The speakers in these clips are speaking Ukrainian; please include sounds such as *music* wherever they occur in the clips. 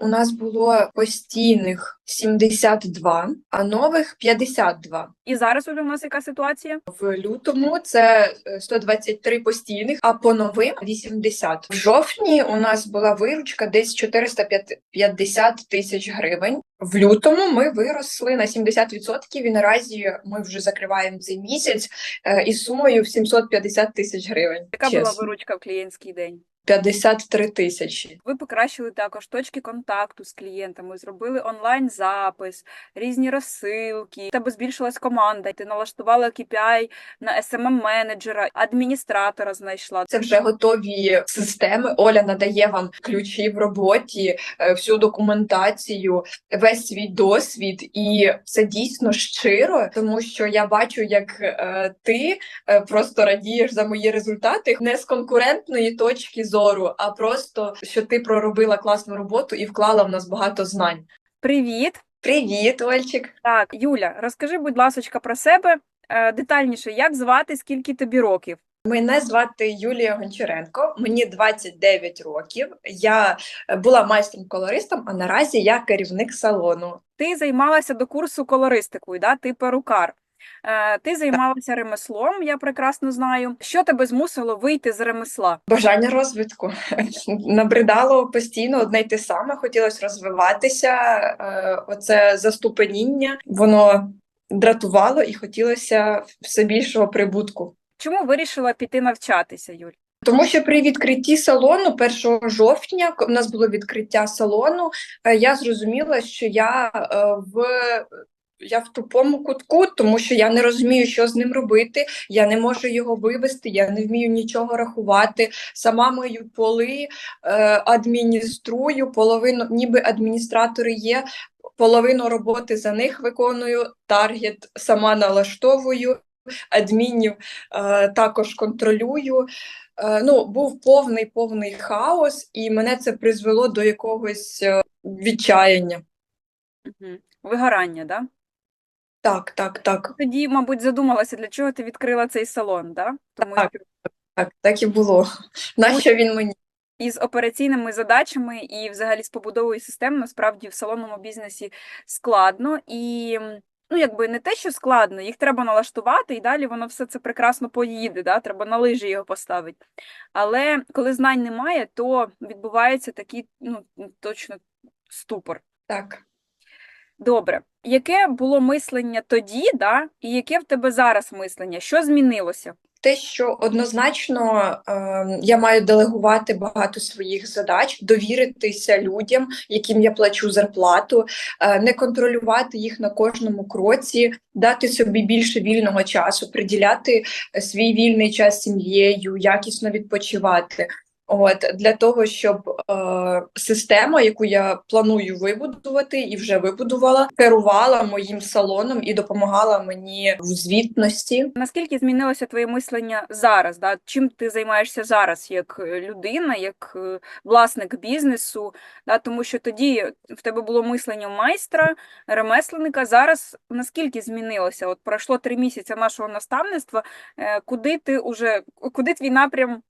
У нас було постійних 72, а нових 52. І зараз уже у нас яка ситуація? В лютому це е, 123 постійних, а по новим 80. В жовтні у нас була виручка десь 450 тисяч гривень. В лютому ми виросли на 70% і наразі ми вже закриваємо цей місяць е, із сумою в 750 тисяч гривень. Яка була виручка в клієнтський день? 53 тисячі. Ви покращили також точки контакту з клієнтами, зробили онлайн запис, різні розсилки. У тебе збільшилась команда. Ти налаштувала KPI на smm менеджера адміністратора знайшла. Це вже готові системи. Оля надає вам ключі в роботі, е, всю документацію, весь свій досвід, і це дійсно щиро, тому що я бачу, як е, ти е, просто радієш за мої результати не з конкурентної точки зору, а просто що ти проробила класну роботу і вклала в нас багато знань. Привіт! Привіт, Ольчик! Так, Юля, розкажи, будь ласочка, про себе е, детальніше, як звати, скільки тобі років? Мене звати Юлія Гончаренко, мені 29 років. Я е, була майстром-колористом, а наразі я керівник салону. Ти займалася до курсу колористикою, да? ти перукар. Е, Ти займалася ремеслом, я прекрасно знаю. Що тебе змусило вийти з ремесла? Бажання розвитку набридало постійно одне й те саме. Хотілося розвиватися. е, Оце заступеніння, воно дратувало і хотілося все більшого прибутку. Чому вирішила піти навчатися, Юль? Тому що при відкритті салону 1 жовтня, в нас було відкриття салону, е, я зрозуміла, що я в я в тупому кутку, тому що я не розумію, що з ним робити. Я не можу його вивести, я не вмію нічого рахувати. Сама мою поли е, адмініструю, половину, ніби адміністратори є. Половину роботи за них виконую, таргет сама налаштовую, адмінів е, також контролюю. Е, ну, був повний повний хаос, і мене це призвело до якогось е, відчаяння. Угу. Вигорання, да? Так, так, так, Тоді, мабуть, задумалася, для чого ти відкрила цей салон, да? Тому Так. так, так і було. Нащо він мені? із операційними задачами і взагалі з побудовою систем насправді в салонному бізнесі складно і. Ну, якби не те, що складно, їх треба налаштувати, і далі воно все це прекрасно поїде, да? треба на лижі його поставити. Але коли знань немає, то відбувається такий, ну, точно ступор. Так. Добре. Яке було мислення тоді, да? і яке в тебе зараз мислення? Що змінилося? Те, що однозначно е, я маю делегувати багато своїх задач, довіритися людям, яким я плачу зарплату, е, не контролювати їх на кожному кроці, дати собі більше вільного часу, приділяти е, свій вільний час сім'єю, якісно відпочивати. От для того, щоб е, система, яку я планую вибудувати і вже вибудувала, керувала моїм салоном і допомагала мені в звітності. Наскільки змінилося твоє мислення зараз? Да? Чим ти займаєшся зараз як е, людина, як е, власник бізнесу? Да? Тому що тоді в тебе було мислення майстра, ремесленника. Зараз наскільки змінилося? От пройшло три місяці нашого наставництва. е, Куди ти уже, куди твій напрям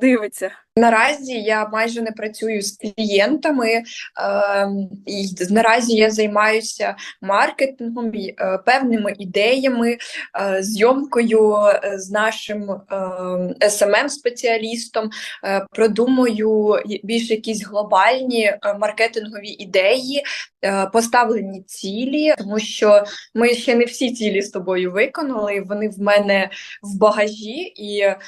дивиться? Наразі я майже не працюю з клієнтами, ем, і наразі я займаюся маркетингом, е, певними ідеями, е, зйомкою е, з нашим smm спеціалістом е, продумую більш якісь глобальні е, маркетингові ідеї, е, поставлені цілі, тому що ми ще не всі цілі з тобою виконали. Вони в мене в багажі, і е,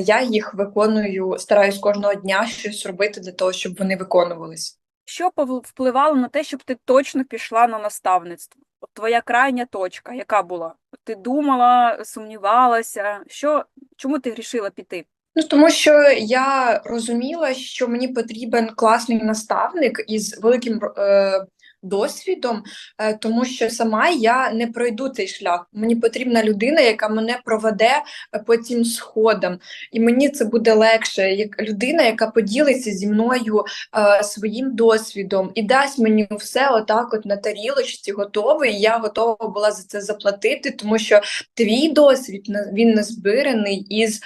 я їх виконую, стараюсь кожного дня щось робити для того, щоб вони виконувались. Що впливало на те, щоб ти точно пішла на наставництво? От твоя крайня точка, яка була? Ти думала, сумнівалася? Що, чому ти вирішила піти? Ну, тому що я розуміла, що мені потрібен класний наставник із великим е, досвідом, е, тому що сама я не пройду цей шлях. Мені потрібна людина, яка мене проведе е, по цим сходам, і мені це буде легше, як людина, яка поділиться зі мною е, своїм досвідом і дасть мені все отак, от на тарілочці готове. І я готова була за це заплатити, тому що твій досвід він назбираний із.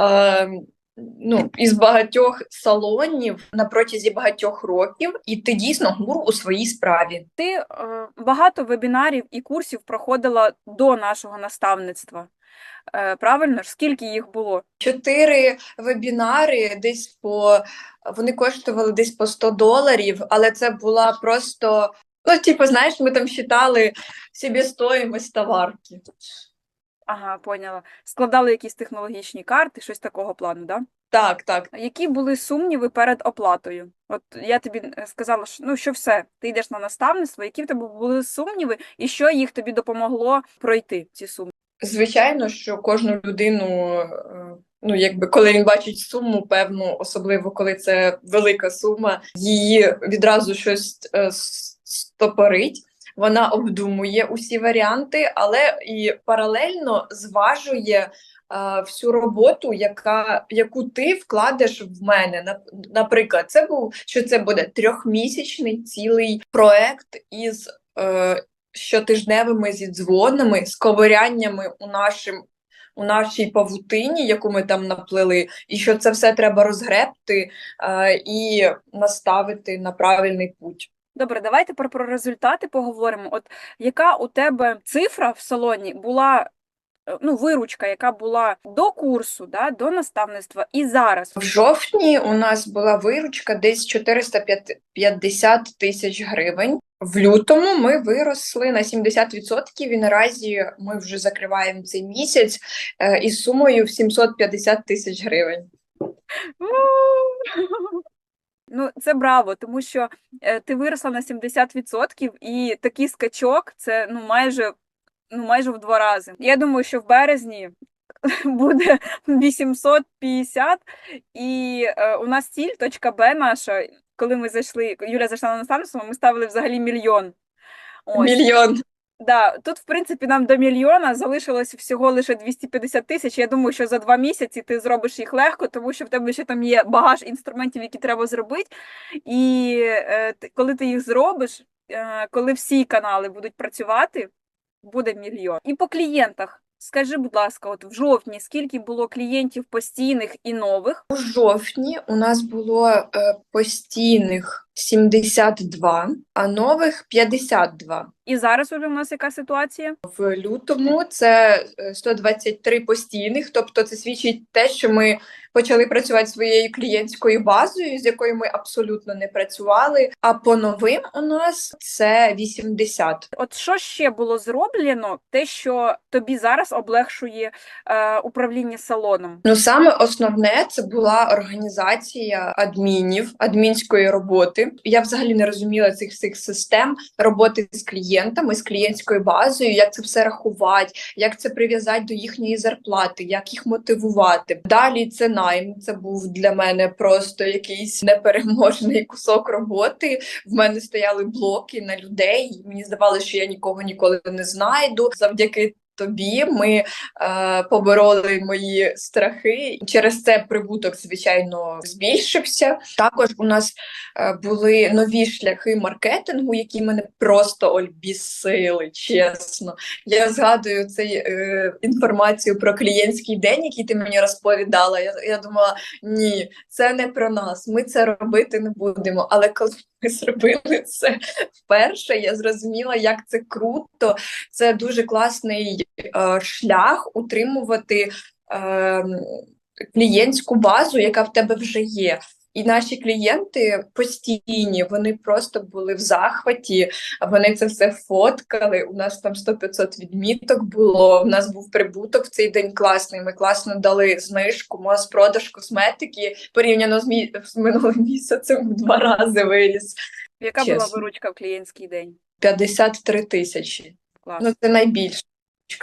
Е, ну, із багатьох салонів на протязі багатьох років, і ти дійсно гуру у своїй справі. Ти е, багато вебінарів і курсів проходила до нашого наставництва. Е, правильно ж? Скільки їх було? Чотири вебінари десь по вони коштували десь по 100 доларів, але це була просто. Ну, типу, знаєш, ми там считали себестоїмость товарки. Ага, поняла. Складали якісь технологічні карти, щось такого плану, да? Так, так. Які були сумніви перед оплатою? От я тобі е, сказала, що ну що все, ти йдеш на наставництво, які в тебе були сумніви, і що їх тобі допомогло пройти ці сумніви? Звичайно, що кожну людину, е, ну якби коли він бачить суму, певну, особливо коли це велика сума, її відразу щось е, стопорить. Вона обдумує усі варіанти, але і паралельно зважує е, всю роботу, яка, яку ти вкладеш в мене. Нап- Наприклад, це був що це буде трьохмісячний цілий проект із е, щотижневими зідзвонами, з ковиряннями у нашим. У нашій павутині, яку ми там наплели, і що це все треба розгребти е, і наставити на правильний путь. Добре, давай тепер про результати поговоримо. От яка у тебе цифра в салоні була, е, ну, виручка, яка була до курсу, да, до наставництва і зараз? В жовтні у нас була виручка десь 450 тисяч гривень. В лютому ми виросли на 70%, і наразі ми вже закриваємо цей місяць е, із сумою в 750 тисяч гривень. *laughs* Ну, це браво, тому що е, ти виросла на 70% і такий скачок це ну майже, ну майже в два рази. Я думаю, що в березні *laughs* буде 850, і е, у нас ціль, точка Б наша, коли ми зайшли, Юля зайшла на наставництво, ми ставили взагалі мільйон. Ось. Мільйон. Да, тут, в принципі, нам до мільйона залишилось всього лише 250 тисяч. Я думаю, що за два місяці ти зробиш їх легко, тому що в тебе ще там є багаж інструментів, які треба зробити. І е, коли ти їх зробиш, е, коли всі канали будуть працювати, буде мільйон. І по клієнтах. Скажи, будь ласка, от в жовтні скільки було клієнтів постійних і нових? У жовтні у нас було е, постійних 72, а нових 52. І зараз уже в нас яка ситуація? В лютому це е, 123 постійних, тобто це свідчить те, що ми почали працювати своєю клієнтською базою, з якою ми абсолютно не працювали. А по новим у нас це 80. От що ще було зроблено, те, що тобі зараз облегшує е, управління салоном? Ну саме основне це була організація адмінів, адмінської роботи. Я взагалі не розуміла цих всіх систем роботи з клієнтами, з клієнтською базою, як це все рахувати, як це прив'язати до їхньої зарплати, як їх мотивувати. Далі це найм. Це був для мене просто якийсь непереможний *laughs* кусок роботи. В мене стояли блоки на людей. Мені здавалося, що я нікого ніколи не знайду. Завдяки тобі ми е, побороли мої страхи. Через це прибуток, звичайно, збільшився. Також у нас е, були нові шляхи маркетингу, які мене просто оль бісили, чесно. Я згадую цей е, інформацію про клієнтський день, який ти мені розповідала. Я, я думала, ні, це не про нас. Ми це робити не будемо. Але коли ми зробили це вперше, я зрозуміла, як це круто. Це дуже класний е, шлях утримувати е, клієнтську базу, яка в тебе вже є. І наші клієнти постійні, вони просто були в захваті, вони це все фоткали. У нас там 100-500 відміток було. У нас був прибуток в цей день класний. Ми класно дали знижку. У нас продаж косметики порівняно з, мі... з минулим місяцем в два рази виріс. Яка була виручка в клієнтський день? 53 тисячі. Клас. Ну це найбільша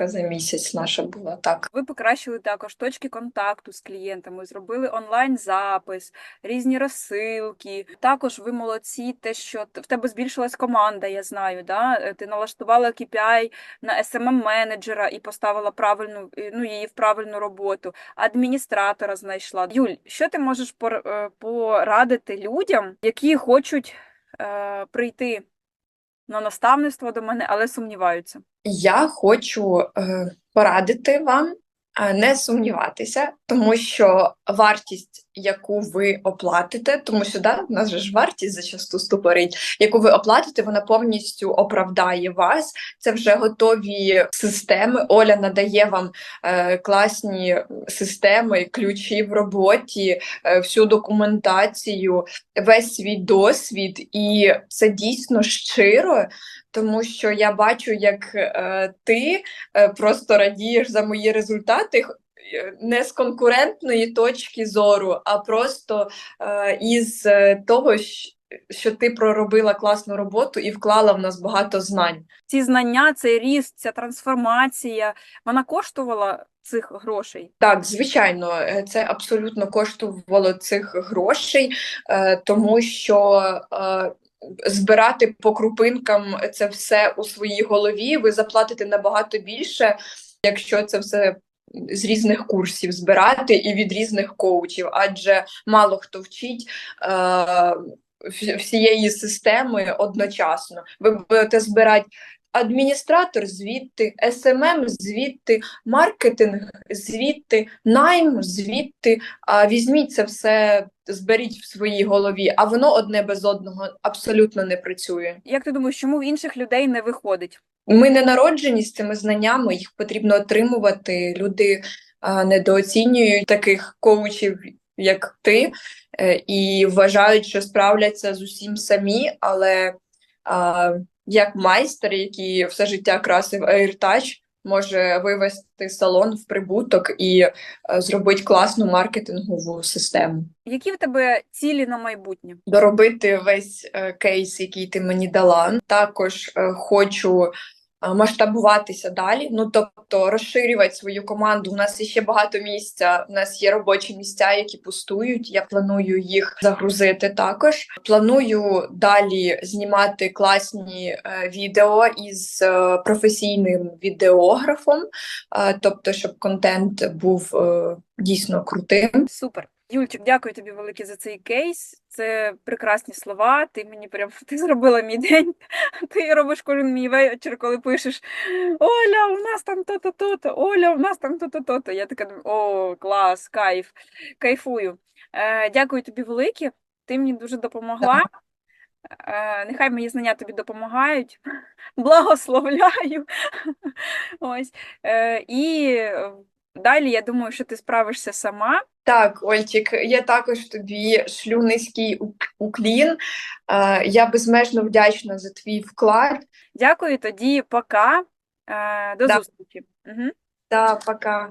за місяць наша була так. Ви покращили також точки контакту з клієнтами, зробили онлайн-запис, різні розсилки. Також ви молодці, те, що в тебе збільшилась команда, я знаю. Да? Е, Ти налаштувала KPI на smm менеджера і поставила правильну, ну, її в правильну роботу. Адміністратора знайшла. Юль, що ти можеш е, порадити людям, які хочуть е, прийти на наставництво до мене, але сумніваються? Я хочу е, порадити вам не сумніватися, тому що вартість, яку ви оплатите, тому що да, в нас же ж вартість зачасту ступорить, яку ви оплатите, вона повністю оправдає вас. Це вже готові системи. Оля надає вам е, класні системи, ключі в роботі, е, всю документацію, весь свій досвід, і це дійсно щиро. Тому що я бачу, як е, ти е, просто радієш за мої результати е, не з конкурентної точки зору, а просто е, із е, того, що ти проробила класну роботу і вклала в нас багато знань. Ці знання, цей ріст, ця трансформація, вона коштувала цих грошей. Так, звичайно, це абсолютно коштувало цих грошей, е, тому що е, збирати по крупинкам це все у своїй голові. Ви заплатите набагато більше, якщо це все з різних курсів збирати і від різних коучів, адже мало хто вчить. Е, Всієї системи одночасно. Ви будете збирати адміністратор звідти, СММ звідти, маркетинг звідти, найм звідти. А візьміть це все, зберіть в своїй голові, а воно одне без одного абсолютно не працює. Як ти думаєш, чому в інших людей не виходить? Ми не народжені з цими знаннями, їх потрібно отримувати. Люди а, недооцінюють таких коучів, як ти, е, і вважають, що справляться з усім самі, але а, як майстер, який все життя красив AirTouch, може вивести салон в прибуток і е, зробити класну маркетингову систему. Які в тебе цілі на майбутнє? доробити весь е, кейс, який ти мені дала. Також е, хочу масштабуватися далі. Ну тобто розширювати свою команду. У нас ще багато місця. У нас є робочі місця, які пустують. Я планую їх загрузити також. Планую далі знімати класні е, відео із е, професійним відеографом, е, тобто, щоб контент був е, дійсно крутим. Супер. Юльчик, дякую тобі велике за цей кейс. Це прекрасні слова. Ти мені прям *laughs* ти зробила мій день. *laughs* Ти робиш кожен мій вечір, коли пишеш Оля, у нас там то-то, то-то, Оля, у нас там то-то, то-то. Я така думаю, о, клас, кайф, кайфую. Е, дякую тобі велике. Ти мені дуже допомогла. Е, нехай мої знання тобі допомагають. *laughs* Благословляю. Ось. Е, і далі я думаю, що ти справишся сама. Так, Ольчик, я також тобі шлю низький уклін. Е, Я безмежно вдячна за твій вклад. Дякую, тоді пока. Е, До Да. зустрічі. Угу. Та пока.